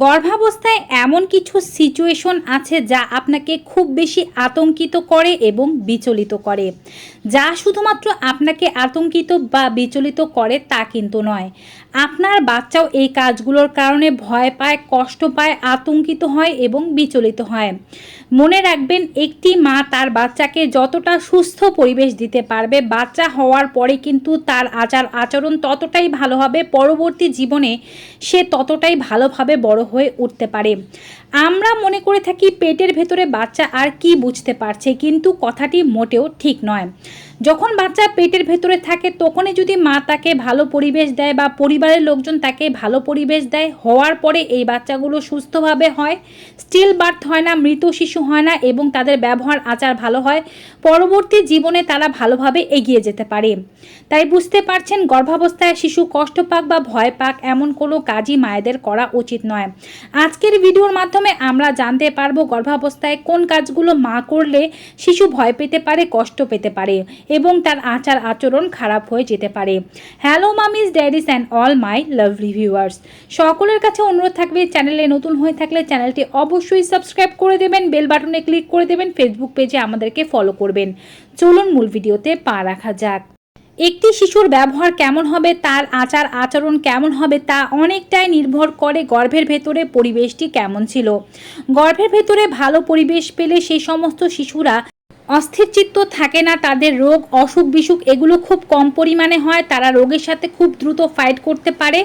গর্ভাবস্থায় এমন কিছু সিচুয়েশন আছে যা আপনাকে খুব বেশি আতঙ্কিত করে এবং বিচলিত করে। যা শুধুমাত্র আপনাকে আতঙ্কিত বা বিচলিত করে তা কিন্তু নয়। আপনার বাচ্চাও এই কাজগুলোর কারণে ভয় পায়, কষ্ট পায়, আতঙ্কিত হয় এবং বিচলিত হয়। মনে রাখবেন, একটি মা তার বাচ্চাকে যতটা সুস্থ পরিবেশ দিতে পারবে, বাচ্চা হওয়ার পরে কিন্তু তার আচার আচরণ ততটাই ভালো হবে, পরবর্তী জীবনে সে ততটাই ভালোভাবে বড় হয়ে উঠতে পারে। আমরা মনে করে থাকি পেটের ভেতরে বাচ্চা আর কি বুঝতে পারছে, কিন্তু কথাটি মোটেও ঠিক নয়। যখন বাচ্চা পেটের ভেতরে থাকে, তখনই যদি মা তাকে ভালো পরিবেশ দেয় বা পরিবারের লোকজন তাকে ভালো পরিবেশ দেয়, হওয়ার পরে এই বাচ্চাগুলো সুস্থভাবে হয় স্টিল বার্থ হয় না, মৃত শিশু হয় না এবং তাদের ব্যবহার, আচার ভালো হয়, পরবর্তী জীবনে তারা ভালোভাবে এগিয়ে যেতে পারে। তাই বুঝতে পারছেন, গর্ভাবস্থায় শিশু কষ্ট পাক বা ভয় পাক এমন কোনো কাজই মায়েদের করা উচিত নয়। আজকের ভিডিওর মাধ্যমে আমরা জানতে পারব গর্ভাবস্থায় কোন কাজগুলো মা করলে শিশু ভয় পেতে পারে, কষ্ট পেতে পারে। এবং তার আচার আচরণ খারাপ হয়ে যেতে পারে। Hello mummies daddies and all my lovely viewers সকলের কাছে অনুরোধ থাকবে চ্যানেলে নতুন হয়ে থাকলে চ্যানেলটি অবশ্যই সাবস্ক্রাইব করে দেবেন, বেল বাটনে ক্লিক করে দেবেন ফেসবুক পেজে আমাদেরকে ফলো করবেন। চলুন মূল ভিডিওতে পা রাখা যাক। একটি শিশুর ব্যবহার কেমন হবে, তার আচার আচরণ কেমন হবে, তা অনেকটাই নির্ভর করে গর্ভের ভেতরে পরিবেশটি কেমন ছিল। গর্ভের ভেতরে ভালো পরিবেশ পেলে সেই সমস্ত শিশুরা অস্থির চিত্ত থাকে না, তাদের রোগ, অসুখ বিসুখ, এগুলো খুব কম পরিমাণে হয়। তারা রোগের সাথে খুব দ্রুত ফাইট করতে পারে।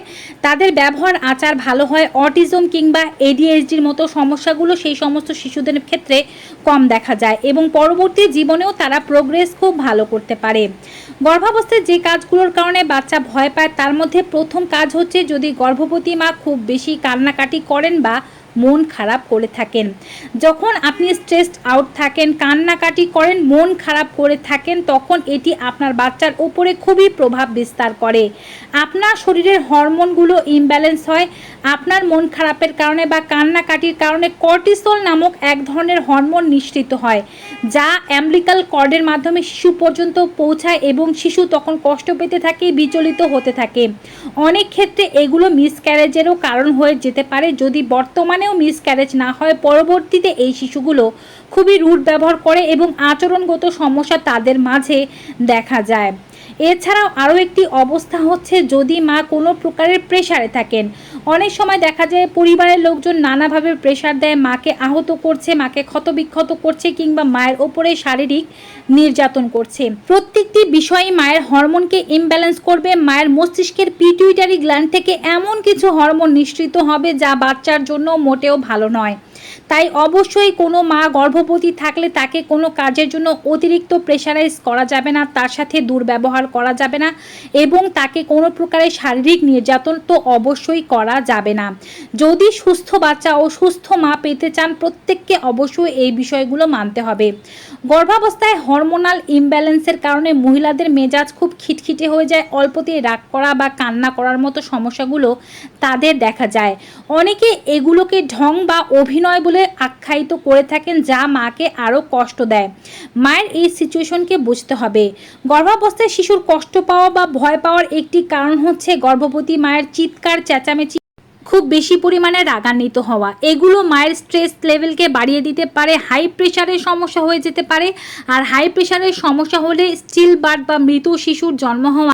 তাদের ব্যবহার, আচার ভালো হয়। অটিজম কিংবা এডিএইচডির মতো সমস্যাগুলো সেই সমস্ত শিশুদের ক্ষেত্রে কম দেখা যায় এবং পরবর্তী জীবনেও তারা প্রোগ্রেস খুব ভালো করতে পারে। গর্ভাবস্থায় যে কাজগুলোর কারণে বাচ্চা ভয় পায়, তার মধ্যে প্রথম কাজ হচ্ছে যদি গর্ভবতী মা খুব বেশি কান্নাকাটি করেন বা মন খারাপ করে থাকেন। যখন আপনি স্ট্রেসড আউট থাকেন, কান্নাকাটি করেন, মন খারাপ করে থাকেন, তখন এটি আপনার বাচ্চার উপরে খুবই প্রভাব বিস্তার করে। আপনার শরীরের হরমোনগুলো ইমব্যালেন্স হয়। আপনার মন খারাপের কারণে বা কান্নাকাটির কারণে কর্টিসল নামক এক ধরনের হরমোন নিঃসৃত হয়, যা অ্যাম্বলিক্যাল কর্ডের মাধ্যমে শিশু পর্যন্ত পৌঁছায় এবং শিশু তখন কষ্ট পেতে থাকে, বিচলিত হতে থাকে। অনেক ক্ষেত্রে এগুলো মিসক্যারেজেরও কারণ হয়ে যেতে পারে। যদি বর্তমানেও মিসক্যারেজ না হয়, পরবর্তীতে এই শিশুগুলো খুবই রুট ব্যবহার করে এবং আচরণগত সমস্যা তাদের মাঝে দেখা যায়। এছাড়াও আরও একটি অবস্থা হচ্ছে যদি মা কোনো প্রকারের প্রেশারে থাকেন। অনেক সময় দেখা যায় পরিবারের লোকজন নানাভাবে প্রেশার দেয়, মাকে আহত করছে, মাকে ক্ষতবিক্ষত করছে কিংবা মায়ের ওপরে শারীরিক নির্যাতন করছে। প্রত্যেকটি বিষয়ে মায়ের হরমোনকে ইমব্যালেন্স করবে, মায়ের মস্তিষ্কের পিটুইটারি গ্ল্যান্ড থেকে এমন কিছু হরমোন নিঃসৃত হবে যা বাচ্চার জন্য মোটেও ভালো নয়। তাই অবশ্যই কোনো মা গর্ভবতী থাকলে তাকে কোনো কাজের জন্য অতিরিক্ত প্রেশারাইজ করা যাবে না, তার সাথে দুর্ব্যবহার করা যাবে না এবং তাকে কোনো প্রকারের শারীরিক নির্যাতন তো অবশ্যই করা যাবে না। যদি সুস্থ বাচ্চা ও সুস্থ মা পেতে চান, প্রত্যেককে অবশ্যই এই বিষয়গুলো মানতে হবে। গর্ভাবস্থায় হরমোনাল ইমব্যালেন্সের কারণে মহিলাদের মেজাজ খুব খিটখিটে হয়ে যায় অল্পতেই রাগ করা বা কান্না করার মতো সমস্যাগুলো তাদের দেখা যায়। অনেকে এগুলোকে ঢং বা অভিনয় বলে আখ্যায়িত করে থাকেন যা মাকে আরও কষ্ট দেয়। মায়ের এই সিচুয়েশনকে বুঝতে হবে। গর্ভাবস্থায় শিশুর কষ্ট পাওয়া বা ভয় পাওয়ার একটি কারণ হচ্ছে গর্ভবতী মায়ের চিৎকার, চেঁচামেচি, খুব বেশি পরিমাণে রাগান্বিত হওয়া। এগুলো মায়ের স্ট্রেস লেভেলকে বাড়িয়ে দিতে পারে হাই প্রেশারের সমস্যা হয়ে যেতে পারে, আর হাই প্রেশারের সমস্যা হলে স্টিল বার্থ বা মৃত শিশুর জন্ম হওয়া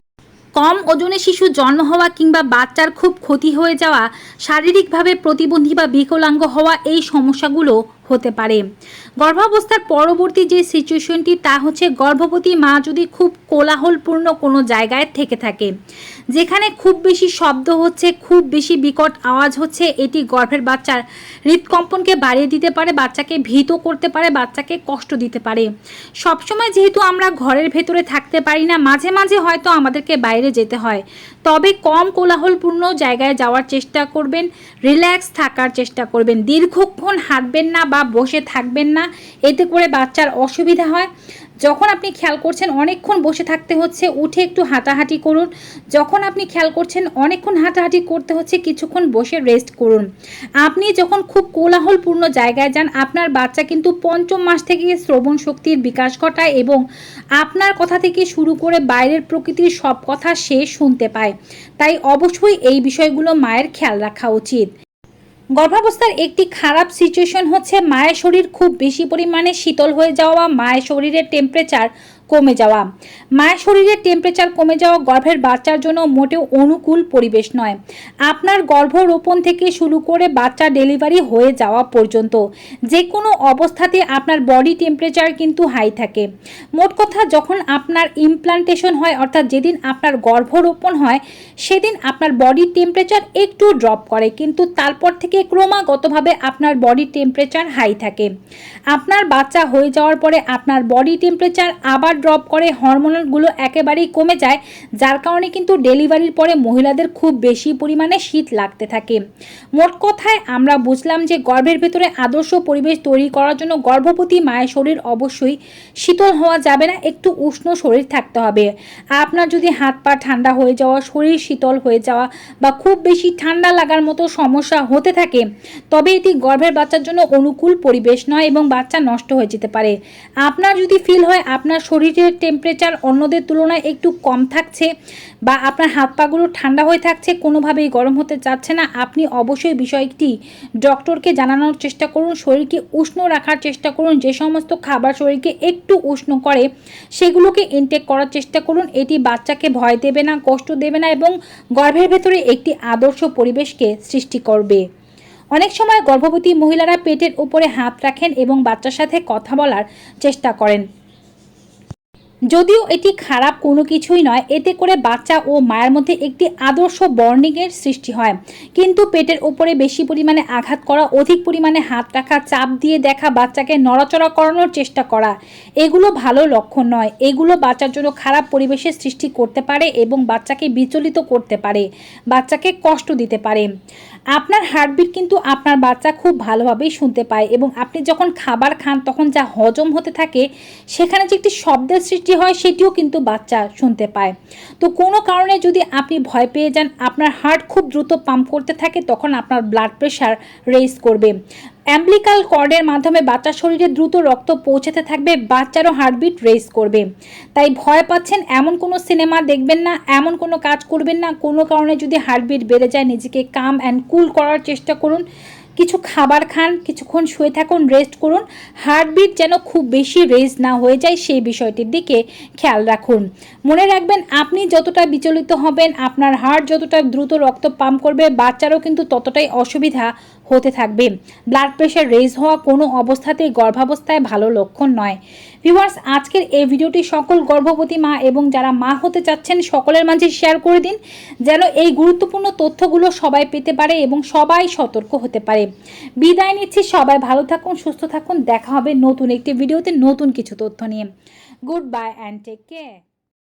কম ওজনে শিশু জন্ম হওয়া কিংবা বাচ্চার খুব ক্ষতি হয়ে যাওয়া, শারীরিকভাবে প্রতিবন্ধী বা বিকলাঙ্গ হওয়া এই সমস্যাগুলো হতে পারে। গর্ভাবস্থার পরবর্তী যে সিচুয়েশনটি তা হচ্ছে গর্ভবতী মা যদি খুব কোলাহলপূর্ণ কোনো জায়গায় থেকে থাকে। যেখানে খুব বেশি শব্দ হচ্ছে, খুব বেশি বিকট আওয়াজ হচ্ছে, এটি গর্ভের বাচ্চার হৃদকম্পনকে বাড়িয়ে দিতে পারে, বাচ্চাকে ভীত করতে পারে, বাচ্চাকে কষ্ট দিতে পারে। সবসময় যেহেতু আমরা ঘরের ভেতরে থাকতে পারি না, মাঝে মাঝে হয়তো আমাদেরকে বাইরে যেতে হয়। তবে কম কোলাহলপূর্ণ জায়গায় যাওয়ার চেষ্টা করবেন, রিল্যাক্স থাকার চেষ্টা করবেন। দীর্ঘক্ষণ হাঁটবেন না বা বসে থাকবেন না, এতে করে বাচ্চার অসুবিধা হয়। যখন আপনি খেয়াল করছেন অনেকক্ষণ বসে থাকতে হচ্ছে, উঠে একটু হাঁটাহাঁটি করুন। যখন আপনি খেয়াল করছেন অনেকক্ষণ হাঁটাহাঁটি করতে হচ্ছে, কিছুক্ষণ বসে রেস্ট করুন। আপনি যখন খুব কোলাহলপূর্ণ জায়গায় যান, আপনার বাচ্চা কিন্তু পঞ্চম মাস থেকে শ্রবণ শক্তির বিকাশ ঘটায় এবং আপনার কথা থেকে শুরু করে বাইরের প্রকৃতির সব কথা সে শুনতে পায়। তাই অবশ্যই এই বিষয়গুলো মায়ের খেয়াল রাখা উচিত। গর্ভাবস্থার একটি খারাপ সিচুয়েশন হচ্ছে মায়ের শরীর খুব বেশি পরিমাণে শীতল হয়ে যাওয়া, মায়ের শরীরের টেম্পারেচার কমে যাওয়া। মায়ের শরীরের টেম্পারেচার কমে যাওয়া গর্ভের বাচ্চার জন্য মোটেও অনুকূল পরিবেশ নয়। আপনার গর্ভরোপণ থেকে শুরু করে বাচ্চা ডেলিভারি হয়ে যাওয়া পর্যন্ত যে কোনো অবস্থাতে আপনার বডি টেম্পারেচার কিন্তু হাই থাকে। মোট কথা, যখন আপনার ইমপ্লান্টেশন হয়, অর্থাৎ যেদিন আপনার গর্ভরোপণ হয়, সেদিন আপনার বডি টেম্পারেচার একটু ড্রপ করে, কিন্তু তারপর থেকে ক্রমাগতভাবে আপনার বডি টেম্পারেচার হাই থাকে। আপনার বাচ্চা হয়ে যাওয়ার পরে আপনার বডি টেম্পারেচার আবার ড্রপ করে হরমোনগুলো একেবারেই কমে যায়, যার কারণে কিন্তু ডেলিভারির পরে মহিলাদের খুব বেশি পরিমাণে শীত লাগতে থাকে। মোট কথায় আমরা বুঝলাম যে গর্ভের ভেতরে আদর্শ পরিবেশ তৈরি করার জন্য গর্ভবতী মায়ের শরীর অবশ্যই শীতল হওয়া যাবে না, একটু উষ্ণ শরীর থাকতে হবে। আপনার যদি হাত পা ঠান্ডা হয়ে যাওয়া, শরীর শীতল হয়ে যাওয়া বা খুব বেশি ঠান্ডা লাগার মতো সমস্যা হতে থাকে, তবে এটি গর্ভের বাচ্চার জন্য অনুকূল পরিবেশ নয় এবং বাচ্চা নষ্ট হয়ে যেতে পারে। আপনার যদি ফিল হয়, আপনার শরীরের টেম্পারেচার অন্যদের তুলনায় একটু কম থাকছে বা আপনার হাত পাগুলো ঠান্ডা হয়ে থাকছে, কোনোভাবেই গরম হতে চাচ্ছে না। আপনি অবশ্যই বিষয়টি ডক্টরকে জানানোর চেষ্টা করুন, শরীরকে উষ্ণ রাখার চেষ্টা করুন, যে সমস্ত খাবার শরীরকে একটু উষ্ণ করে সেগুলোকে ইনটেক করার চেষ্টা করুন। এটি বাচ্চাকে ভয় দেবে না, কষ্ট দেবে না এবং গর্ভের ভেতরে একটি আদর্শ পরিবেশকে সৃষ্টি করবে। অনেক সময় গর্ভবতী মহিলারা পেটের উপরে হাত রাখেন এবং বাচ্চার সাথে কথা বলার চেষ্টা করেন। যদিও এটি খারাপ কোনো কিছুই নয়, এতে করে বাচ্চা ও মায়ের মধ্যে একটি আদর্শ বর্নিংয়ের সৃষ্টি হয়। কিন্তু পেটের উপরে বেশি পরিমাণে আঘাত করা, অধিক পরিমাণে হাত রাখা চাপ দিয়ে দেখা বাচ্চাকে নড়াচড়া করানোর চেষ্টা করা, এগুলো ভালো লক্ষণ নয়। এগুলো বাচ্চার জন্য খারাপ পরিবেশের সৃষ্টি করতে পারে এবং বাচ্চাকে বিচলিত করতে পারে, বাচ্চাকে কষ্ট দিতে পারে। আপনার হার্টবিট কিন্তু আপনার বাচ্চা খুব ভালোভাবেই শুনতে পায় এবং আপনি যখন খাবার খান, তখন যা হজম হতে থাকে, সেখানে যে একটি শব্দের সৃষ্টি হয়, সেটিও কিন্তু বাচ্চা শুনতে পায়। তো কোনো কারণে যদি আপনি ভয় পেয়ে যান, আপনার হার্ট খুব দ্রুত পাম্প করতে থাকে, তখন আপনার ব্লাড প্রেশার রেস করবে। অ্যাম্বলিকাল কর্ডের মাধ্যমে বাচ্চার শরীরে দ্রুত রক্ত পৌঁছাতে থাকবে, বাচ্চারও হার্টবিট রেস করবে। তাই ভয় পাচ্ছেন এমন কোনো সিনেমা দেখবেন না, এমন কোনো কাজ করবেন না, কোনো কারণে যদি হার্টবিট বেড়ে যায় নিজেকে কাম অ্যান্ড কুল করার চেষ্টা করুন। কিছু খাবার খান, কিছুক্ষণ শুয়ে থাকুন রেস্ট করুন। হার্টবিট যেন খুব বেশি রেজ না হয়ে যায় সেই বিষয়টির দিকে খেয়াল রাখুন। মনে রাখবেন আপনি যতটা বিচলিত হবেন, আপনার হার্ট যতটা দ্রুত রক্ত পাম্প করবে, বাচ্চারও কিন্তু ততটাই অসুবিধা হতে থাকবে। ব্লাড প্রেশার রেজ হওয়া কোনো অবস্থাতেই গর্ভাবস্থায় ভালো লক্ষণ নয়। ভিউয়ার্স আজকের এই ভিডিওটি সকল গর্ভবতী মা এবং যারা মা হতে চাচ্ছেন সকলের মাঝে শেয়ার করে দিন, যেন এই গুরুত্বপূর্ণ তথ্যগুলো সবাই পেতে পারে এবং সবাই সতর্ক হতে পারে। বিদায় নিচ্ছি, সবাই ভালো থাকুন, সুস্থ থাকুন। দেখা হবে নতুন একটি ভিডিওতে নতুন কিছু তথ্য নিয়ে। Good bye and take care